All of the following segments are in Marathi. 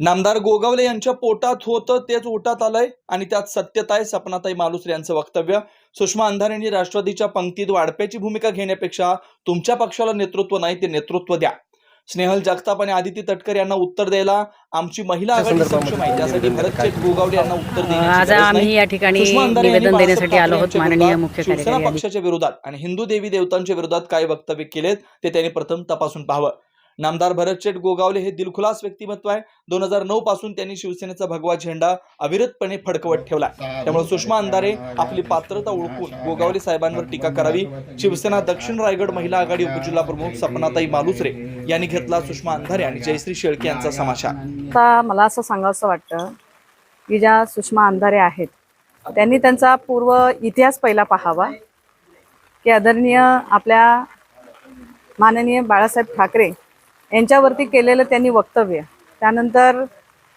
नामदार गोगावले यांच्या पोटात होतं तेच ओटात आलंय. आणि त्यात सत्यता आहे सपनाताई मालुसरे यांचं वक्तव्य. सुषमा अंधारे यांनी राष्ट्रवादीच्या पंक्तीत वाढप्याची भूमिका घेण्यापेक्षा तुमच्या पक्षाला नेतृत्व नाही ते नेतृत्व द्या. स्नेहल जगताप आणि आदिती तटकर यांना उत्तर द्यायला आमची महिला आघाडी सक्षम आहे. त्यासाठी गोगावले यांना उत्तर देण्याची आज आम्ही. या ठिकाणी निवेदन देण्यासाठी आलो आहोत माननीय मुख्य शिवसेना. पक्षाच्या विरोधात आणि हिंदू देवी देवतांच्या विरोधात काय वक्तव्य केलेत ते त्यांनी प्रथम तपासून पाहावं. नामदार भरतशेठ गोगावले हे दिलखुलास व्यक्तिमत्व आहे. दोन हजार नऊ पासून त्यांनी शिवसेनेचा भगवा झेंडा अविरतपणे फडकवत ठेवला त्यामुळे सुषमा अंधारे आपली पात्रता ओळखून गोगावले साहेबांवर टीका करावी. शिवसेना दक्षिण रायगड महिला आघाडी उपजिल्हा प्रमुख सपनाताई मालुसरे यांनी घेतला सुषमा अंधारे आणि जयश्री शेळके यांचा समाचार. आता मला असं सांगावं वाटतं की ज्या सुषमा अंधारे आहेत त्यांनी त्यांचा पूर्व इतिहास पहिला पाहावा. की आदरणीय आपल्या माननीय बाळासाहेब ठाकरे यांच्यावरती केलेलं त्यांनी वक्तव्य. त्यानंतर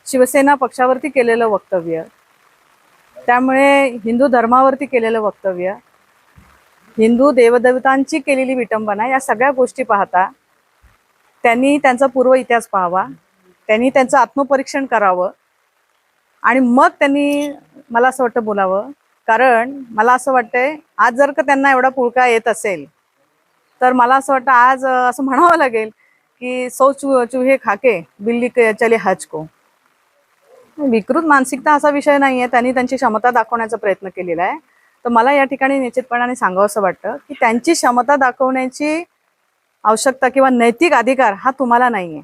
शिवसेना पक्षावरती केलेलं वक्तव्य. त्यामुळे हिंदू धर्मावरती केलेलं वक्तव्य. हिंदू देवदेवतांची केलेली विटंबना या सगळ्या गोष्टी पाहता त्यांनी त्यांचा पूर्व इतिहास पाहावा. त्यांनी त्यांचं आत्मपरीक्षण करावं. आणि मग त्यांनी मला असं वाटतं बोलावं. कारण मला असं वाटतंय आज जर का त्यांना एवढा पुळका येत असेल तर मला असं वाटतं आज असं म्हणावं लागेल की सौ चू चूहे खाके बिल्ली के चले हज को। विकृत मानसिकता असा विषय नाही आहे त्यांनी त्यांची क्षमता दाखवण्याचा प्रयत्न केलेला आहे. तर मला या ठिकाणी निश्चितपणाने सांगावं असं वाटतं की त्यांची क्षमता दाखवण्याची आवश्यकता किंवा नैतिक अधिकार हा तुम्हाला नाही आहे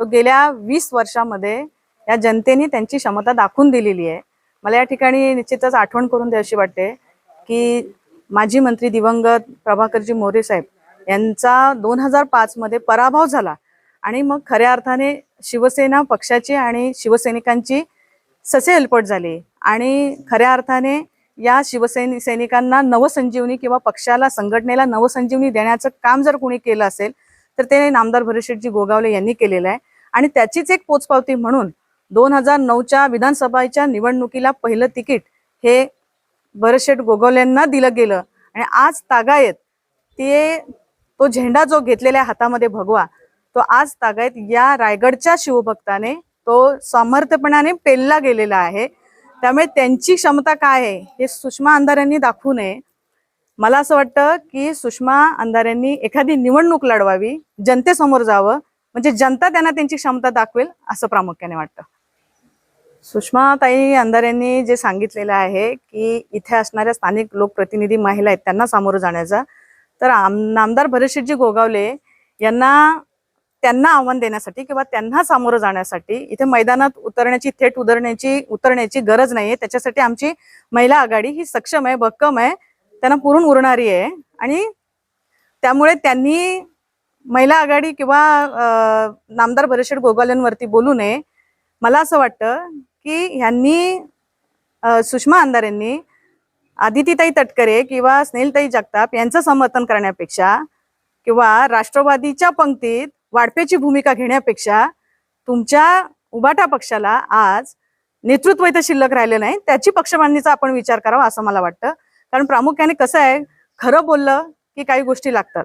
तो गेल्या वीस वर्षामध्ये या जनतेने त्यांची क्षमता दाखवून दिलेली आहे. मला या ठिकाणी निश्चितच आठवण करून द्यावीशी वाटते की माजी मंत्री दिवंगत प्रभाकरजी मोरे साहेब यांचा दोन हजार पाचमध्ये पराभव झाला. आणि मग खऱ्या अर्थाने शिवसेना पक्षाची आणि शिवसैनिकांची ससे हेलपट झाली. आणि खऱ्या अर्थाने या शिवसैनिक सैनिकांना नवसंजीवनी किंवा पक्षाला संघटनेला नवसंजीवनी देण्याचं काम जर कोणी केलं असेल तर ते नामदार भरतशेठजी गोगावले यांनी केलेलं आहे. आणि त्याचीच एक पोचपावती म्हणून दोन हजार नऊच्या विधानसभेच्या निवडणुकीला पहिलं तिकीट हे भरतशेठ गोगावलेंना दिलं गेलं. आणि आज तागायत ते तो झेंडा जो घेतलेल्या हातामध्ये भगवा तो आज तागायत या रायगडच्या शिवभक्ताने तो सामर्थ्यपणाने पेलला गेलेला आहे. त्यामुळे त्यांची क्षमता काय आहे हे सुषमा अंधाऱ्यांनी दाखवू नये. मला असं वाटतं की सुषमा अंधाऱ्यांनी एखादी निवडणूक लढवावी जनतेसमोर जावं म्हणजे जनता त्यांना त्यांची क्षमता दाखवेल असं प्रामुख्याने वाटतं. सुषमाताई अंधाऱ्यांनी जे सांगितलेलं आहे की इथे असणाऱ्या स्थानिक लोकप्रतिनिधी महिला आहेत त्यांना सामोरं जाण्याचा तर आम नामदार भरतशेठजी गोगावले यांना त्यांना आव्हान देण्यासाठी किंवा त्यांना सामोरं जाण्यासाठी इथे मैदानात उतरण्याची थेट उतरण्याची उतरण्याची गरज नाहीये. त्याच्यासाठी आमची महिला आघाडी ही सक्षम आहे भक्कम आहे. त्यांना पुरून उरणारी आहे. आणि त्यामुळे त्यांनी महिला आघाडी किंवा नामदार भरतशेठ गोगावलेंवरती बोलू नये. मला असं वाटतं की ह्यांनी सुषमा अंधार यांनी आदितीताई तटकरे किंवा स्नेहलताई जगताप यांचं समर्थन करण्यापेक्षा किंवा राष्ट्रवादीच्या पंक्तीत वाढप्याची भूमिका घेण्यापेक्षा तुमच्या उबाटा पक्षाला आज नेतृत्व इथं शिल्लक राहिलं नाही त्याची पक्षबांधणीचा आपण विचार करावा असं मला वाटतं. कारण प्रामुख्याने कसं आहे खरं बोललं की काही गोष्टी लागतात.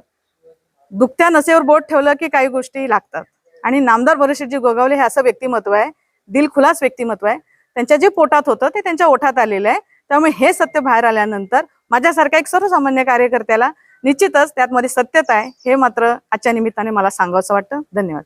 दुखत्या नसेवर बोट ठेवलं की काही गोष्टी लागतात. आणि नामदार भरशेटजी गोगावले हे असं व्यक्तिमत्व आहे दिलखुलास व्यक्तिमत्व आहे. त्यांच्या जे पोटात होतं ते त्यांच्या ओठात आलेलं आहे. त्यामुळे हे सत्य बाहेर आल्यानंतर माझ्यासारख्या एक सर्वसामान्य कार्यकर्त्याला निश्चितच त्यातमध्ये सत्यता आहे हे मात्र आजच्या निमित्ताने मला सांगावंसं वाटतं. धन्यवाद.